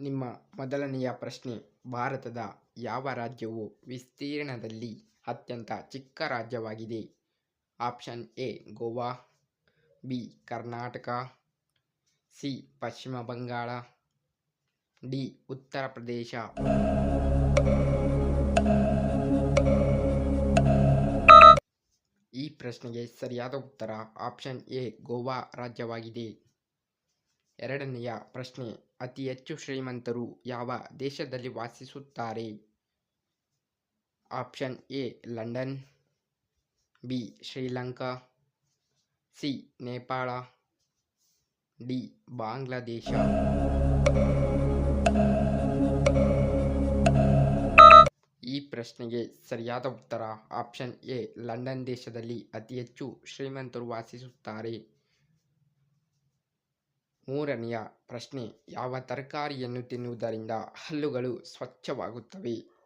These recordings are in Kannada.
ನಿಮ್ಮ ಮೊದಲನೆಯ ಪ್ರಶ್ನೆ, ಭಾರತದ ಯಾವ ರಾಜ್ಯವು ವಿಸ್ತೀರ್ಣದಲ್ಲಿ ಅತ್ಯಂತ ಚಿಕ್ಕ ರಾಜ್ಯವಾಗಿದೆ? Option A, Goa, B, Karnataka, C, ಪಶ್ಚಿಮ ಬಂಗಾಳ, ಡಿ, ಉತ್ತರ ಪ್ರದೇಶ. ಈ ಪ್ರಶ್ನೆಗೆ ಸರಿಯಾದ ಉತ್ತರ ಆಪ್ಷನ್ ಎ, ಗೋವಾ ರಾಜ್ಯವಾಗಿದೆ. ಎರಡನೆಯ ಪ್ರಶ್ನೆ ಅತಿ ಹೆಚ್ಚು ಶ್ರೀಮಂತರು ಯಾವ ದೇಶದಲ್ಲಿ ವಾಸಿಸುತ್ತಾರೆ? Option A, London. B, Sri Lanka. C, Nepal. D, Bangladesh. ಈ ಪ್ರಶ್ನೆಗೆ ಸರಿಯಾದ ಉತ್ತರ ಆಪ್ಷನ್ ಎ, ಲಂಡನ್ ದೇಶದಲ್ಲಿ ಅತಿ ಹೆಚ್ಚು ಶ್ರೀಮಂತರು ವಾಸಿಸುತ್ತಾರೆ. ಮೂರನೆಯ ಪ್ರಶ್ನೆ, ಯಾವ ತರಕಾರಿಯನ್ನು ತಿನ್ನುವುದರಿಂದ ಹಲ್ಲುಗಳು ಸ್ವಚ್ಛವಾಗುತ್ತವೆ?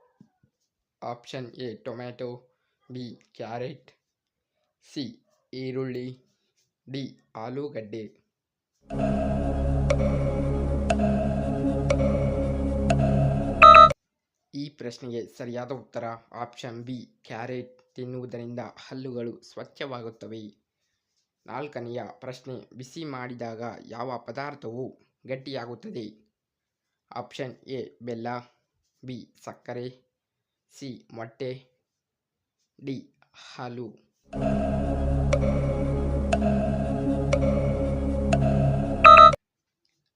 Option A, tomato, B, carrot, C, ಈರುಳ್ಳಿ, ಡಿ, ಆಲೂಗಡ್ಡೆ. ಈ ಪ್ರಶ್ನೆಗೆ ಸರಿಯಾದ ಉತ್ತರ, ಆಪ್ಷನ್ ಬಿ, ಕ್ಯಾರೆಟ್ ತಿನ್ನುವುದರಿಂದ ಹಲ್ಲುಗಳು ಸ್ವಚ್ಛವಾಗುತ್ತವೆ. ನಾಲ್ಕನೆಯ ಪ್ರಶ್ನೆ, ಬಿಸಿ ಮಾಡಿದಾಗ ಯಾವ ಪದಾರ್ಥವು ಗಟ್ಟಿಯಾಗುತ್ತದೆ? ಆಪ್ಷನ್ ಎ, ಬೆಲ್ಲ, ಬಿ, ಸಕ್ಕರೆ, ಸಿ, ಮೊಟ್ಟೆ, ಡಿ, ಹಾಲು.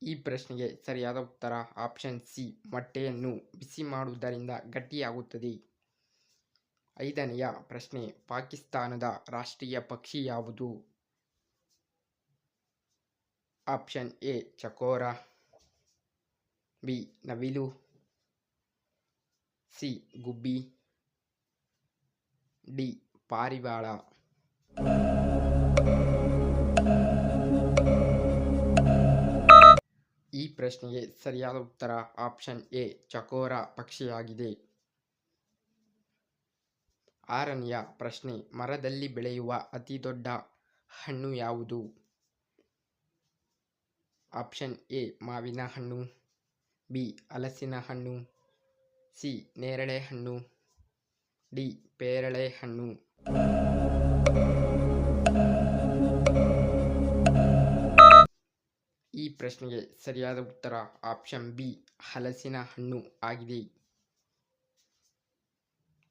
ಈ ಪ್ರಶ್ನೆಗೆ ಸರಿಯಾದ ಉತ್ತರ, ಆಪ್ಷನ್ ಸಿ, ಮೊಟ್ಟೆಯನ್ನು ಬಿಸಿ ಮಾಡುವುದರಿಂದ ಗಟ್ಟಿಯಾಗುತ್ತದೆ. ಐದನೆಯ ಪ್ರಶ್ನೆ, ಪಾಕಿಸ್ತಾನದ ರಾಷ್ಟ್ರೀಯ ಪಕ್ಷಿ ಯಾವುದು? ಆಪ್ಷನ್ ಎ ಚಕೋರ ಬಿ ನವಿಲು ಸಿ ಗುಬ್ಬಿ ಡಿ ಪಾರಿವಾಳ ಈ ಪ್ರಶ್ನೆಗೆ ಸರಿಯಾದ ಉತ್ತರ ಆಪ್ಷನ್ ಎ ಚಕೋರ ಪಕ್ಷಿಯಾಗಿದೆ. ಆರನೆಯ ಪ್ರಶ್ನೆ, ಮರದಲ್ಲಿ ಬೆಳೆಯುವ ಅತಿ ದೊಡ್ಡ ಹಣ್ಣು ಯಾವುದು? ಆಪ್ಷನ್ ಎ ಮಾವಿನ ಹಣ್ಣು. ಬಿ ಹಲಸಿನ ಹಣ್ಣು. ಸಿ ನೇರಳೆ ಹಣ್ಣು. ಡಿ ಪೇರಳೆ ಹಣ್ಣು. ಈ ಪ್ರಶ್ನೆಗೆ ಸರಿಯಾದ ಉತ್ತರ ಆಪ್ಷನ್ ಬಿ ಹಲಸಿನ ಹಣ್ಣು ಆಗಿದೆ.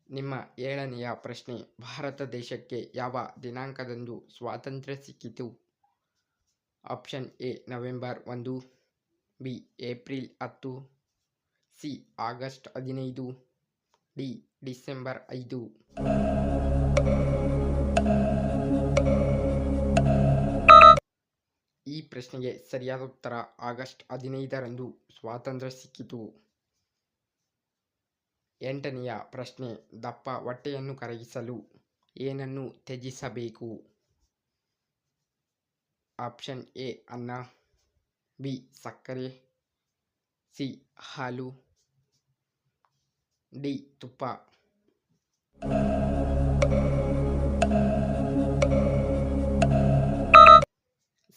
ನಿಮ್ಮ ಏಳನೆಯ ಪ್ರಶ್ನೆ, ಭಾರತ ದೇಶಕ್ಕೆ ಯಾವ ದಿನಾಂಕದಂದು ಸ್ವಾತಂತ್ರ್ಯ ಸಿಕ್ಕಿತು? ಆಪ್ಷನ್ ಎ, ನವೆಂಬರ್ ಒಂದು, ಬಿ, ಏಪ್ರಿಲ್ ಹತ್ತು, ಸಿ, ಆಗಸ್ಟ್ ಹದಿನೈದು, ಡಿ, ಡಿಸೆಂಬರ್ ಐದು. ಈ ಪ್ರಶ್ನೆಗೆ ಸರಿಯಾದ ಉತ್ತರ ಆಗಸ್ಟ್ ಹದಿನೈದರಂದು ಸ್ವಾತಂತ್ರ್ಯ ಸಿಕ್ಕಿತು. ಎಂಟನೆಯ ಪ್ರಶ್ನೆ, ದಪ್ಪ ಹೊಟ್ಟೆಯನ್ನು ಕರಗಿಸಲು ಏನನ್ನು ತ್ಯಜಿಸಬೇಕು? ಆಪ್ಷನ್ ಎ ಅನ್ನ ಬಿ ಸಕ್ಕರೆ ಸಿ ಹಾಲು ಡಿ ತುಪ್ಪ.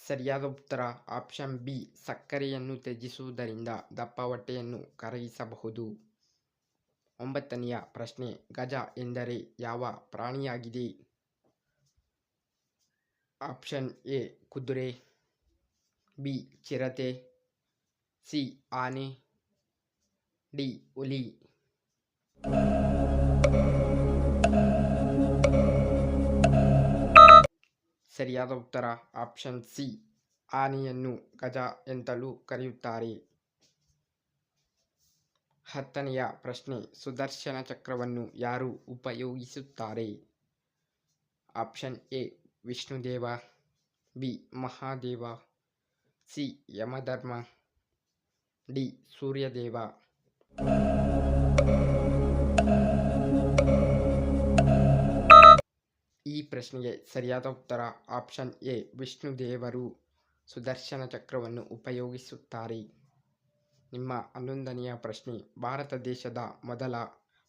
ಸರಿಯಾದ ಉತ್ತರ ಆಪ್ಷನ್ ಬಿ ಸಕ್ಕರೆಯನ್ನು ತ್ಯಜಿಸುವುದರಿಂದ ದಪ್ಪ ಹೊಟ್ಟೆಯನ್ನು ಕರಗಿಸಬಹುದು. ಒಂಬತ್ತನೆಯ ಪ್ರಶ್ನೆ, ಗಜ ಎಂದರೆ ಯಾವ ಪ್ರಾಣಿಯಾಗಿದೆ? ಆಪ್ಷನ್ ಎ ಕುದುರೆ ಬಿ ಚಿರತೆ ಸಿ ಆನೆ ಡಿ ಹುಲಿ ಸರಿಯಾದ ಉತ್ತರ ಆಪ್ಷನ್ ಸಿ ಆನೆಯನ್ನು ಗಜ ಎಂತಲೂ ಕರೆಯುತ್ತಾರೆ. ಹತ್ತನೆಯ ಪ್ರಶ್ನೆ, ಸುದರ್ಶನ ಚಕ್ರವನ್ನು ಯಾರು ಉಪಯೋಗಿಸುತ್ತಾರೆ? Option A Vishnudeva B Mahadeva, C. Yamadharma, D. Suryadeva. ಈ ಪ್ರಶ್ನೆಗೆ ಸರಿಯಾದ ಉತ್ತರ ಆಪ್ಷನ್ ಎ, ವಿಷ್ಣುದೇವರು ಸುದರ್ಶನ ಚಕ್ರವನ್ನು ಉಪಯೋಗಿಸುತ್ತಾರೆ. ನಿಮ್ಮ ಹನ್ನೊಂದನೆಯ ಪ್ರಶ್ನೆ, ಭಾರತ ದೇಶದ ಮೊದಲ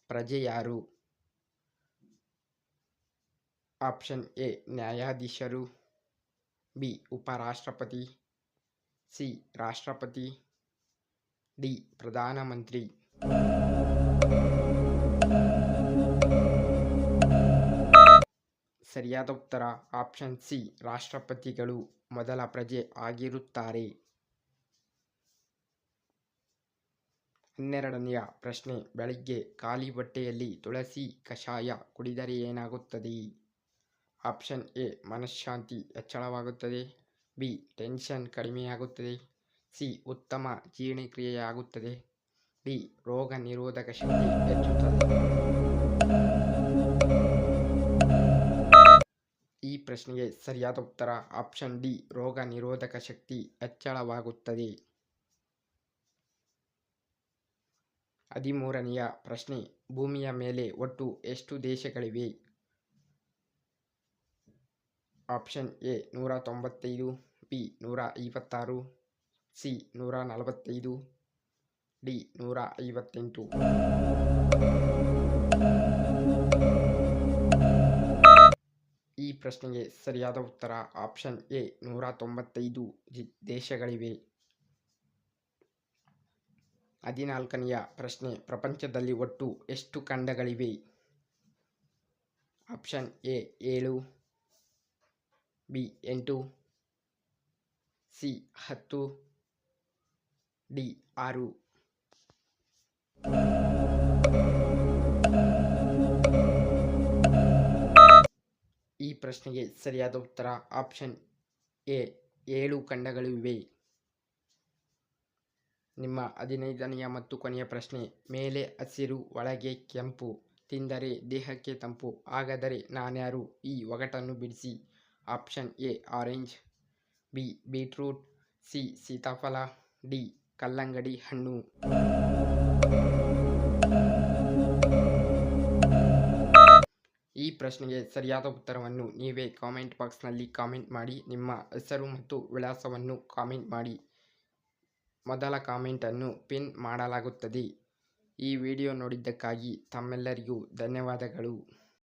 ಪ್ರಜೆ ಯಾರು ಆಪ್ಷನ್ ಎ ನ್ಯಾಯಾಧೀಶರು. ಬಿ ಉಪರಾಷ್ಟ್ರಪತಿ. ಸಿ ರಾಷ್ಟ್ರಪತಿ. ಡಿ ಪ್ರಧಾನಮಂತ್ರಿ. ಸರಿಯಾದ ಉತ್ತರ ಆಪ್ಷನ್ ಸಿ ರಾಷ್ಟ್ರಪತಿಗಳು ಮೊದಲ ಪ್ರಜೆ ಆಗಿರುತ್ತಾರೆ. ಹನ್ನೆರಡನೆಯ ಪ್ರಶ್ನೆ, ಬೆಳಿಗ್ಗೆ ಖಾಲಿ ಬಟ್ಟೆಯಲ್ಲಿ ತುಳಸಿ ಕಷಾಯ ಕುಡಿದರೆ ಏನಾಗುತ್ತದೆ? ಆಪ್ಷನ್ ಎ ಮನಃಶಾಂತಿ ಹೆಚ್ಚಳವಾಗುತ್ತದೆ. ಬಿ, ಟೆನ್ಷನ್ ಕಡಿಮೆಯಾಗುತ್ತದೆ. ಸಿ, ಉತ್ತಮ ಜೀರ್ಣಕ್ರಿಯೆಯಾಗುತ್ತದೆ. ಡಿ, ರೋಗ ನಿರೋಧಕ ಶಕ್ತಿ ಹೆಚ್ಚುತ್ತದೆ. ಈ ಪ್ರಶ್ನೆಗೆ ಸರಿಯಾದ ಉತ್ತರ ಆಪ್ಷನ್ ಡಿ, ರೋಗ ನಿರೋಧಕ ಶಕ್ತಿ ಹೆಚ್ಚಳವಾಗುತ್ತದೆ. ಹದಿಮೂರನೆಯ ಪ್ರಶ್ನೆ, ಭೂಮಿಯ ಮೇಲೆ ಒಟ್ಟು ಎಷ್ಟು ದೇಶಗಳಿವೆ? ಆಪ್ಷನ್ ಎ ನೂರ ತೊಂಬತ್ತೈದು, ಬಿ ನೂರ ಐವತ್ತಾರು, ಸಿ ನೂರ ನಲವತ್ತೈದು, ಡಿ ನೂರ ಐವತ್ತೆಂಟು. ಈ ಪ್ರಶ್ನೆಗೆ ಸರಿಯಾದ ಉತ್ತರ ಆಪ್ಷನ್ ಎ ನೂರ ತೊಂಬತ್ತೈದು ದೇಶಗಳಿವೆ. ಹದಿನಾಲ್ಕನೆಯ ಪ್ರಶ್ನೆ, ಪ್ರಪಂಚದಲ್ಲಿ ಒಟ್ಟು ಎಷ್ಟು ಖಂಡಗಳಿವೆ? ಆಪ್ಷನ್ ಎ ಏಳು ಬಿ ಎಂಟು, ಸಿ ಹತ್ತು, ಡಿ ಆರು. ಈ ಪ್ರಶ್ನೆಗೆ ಸರಿಯಾದ ಉತ್ತರ ಆಪ್ಷನ್ ಎ, ಏಳು ಖಂಡಗಳಿವೆ ನಿಮ್ಮ ಹದಿನೈದನೆಯ ಮತ್ತು ಕೊನೆಯ ಪ್ರಶ್ನೆ, ಮೇಲೆ ಹಸಿರು, ಒಳಗೆ ಕೆಂಪು, ತಿಂದರೆ ದೇಹಕ್ಕೆ ತಂಪು, ಹಾಗಾದರೆ ನಾನ್ಯಾರು? ಈ ಒಗಟನ್ನು ಬಿಡಿಸಿ. Option A, orange, B, beetroot, C, ಸೀತಾಫಲ, ಡಿ, ಕಲ್ಲಂಗಡಿ ಹಣ್ಣು. ಈ ಪ್ರಶ್ನೆಗೆ ಸರಿಯಾದ ಉತ್ತರವನ್ನು ನೀವೇ ಕಾಮೆಂಟ್ ಬಾಕ್ಸ್ನಲ್ಲಿ ಕಾಮೆಂಟ್ ಮಾಡಿ, ನಿಮ್ಮ ಹೆಸರು ಮತ್ತು ವಿಳಾಸವನ್ನು ಕಾಮೆಂಟ್ ಮಾಡಿ. ಮೊದಲ ಕಾಮೆಂಟನ್ನು ಪಿನ್ ಮಾಡಲಾಗುತ್ತದೆ. ಈ ವಿಡಿಯೋ ನೋಡಿದ್ದಕ್ಕಾಗಿ ತಮ್ಮೆಲ್ಲರಿಗೂ ಧನ್ಯವಾದಗಳು.